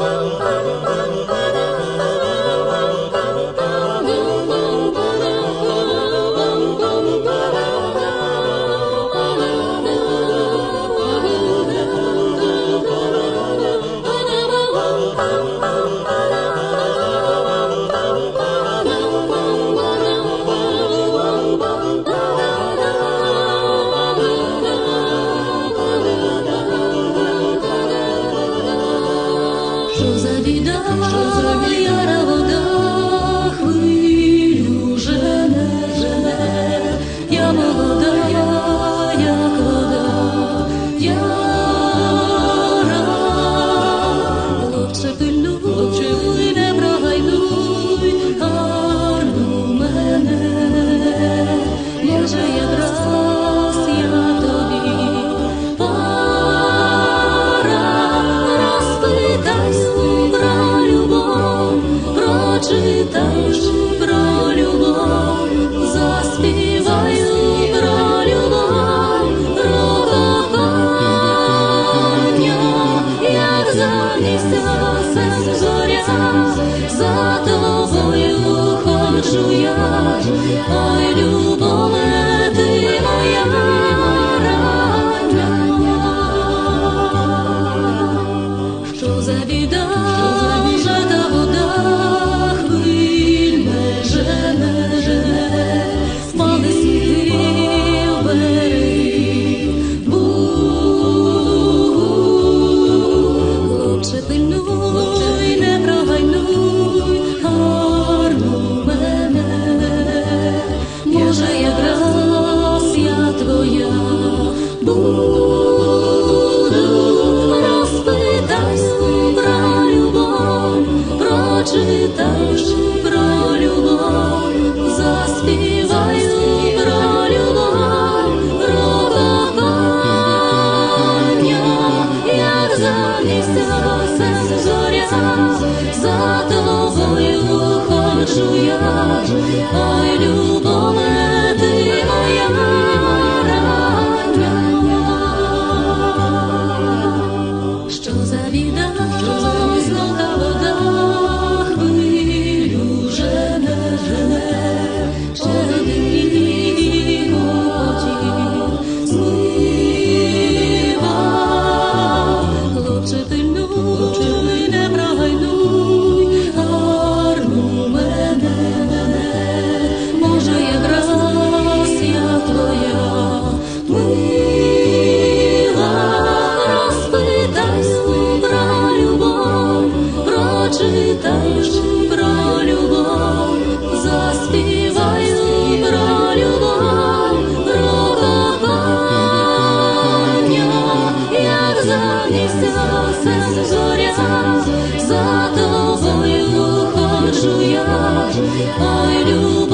Oh, ой, любове, ти моя рання. Буду про любов, прочитай про любов, заспівай про любов, про кохання, як замість росем зоря, за тобою ходжу я, ой любов. Запитаєш про любов, заспівай про любов, про як занісла сем зоря, за тобою ходжу я, ой любов.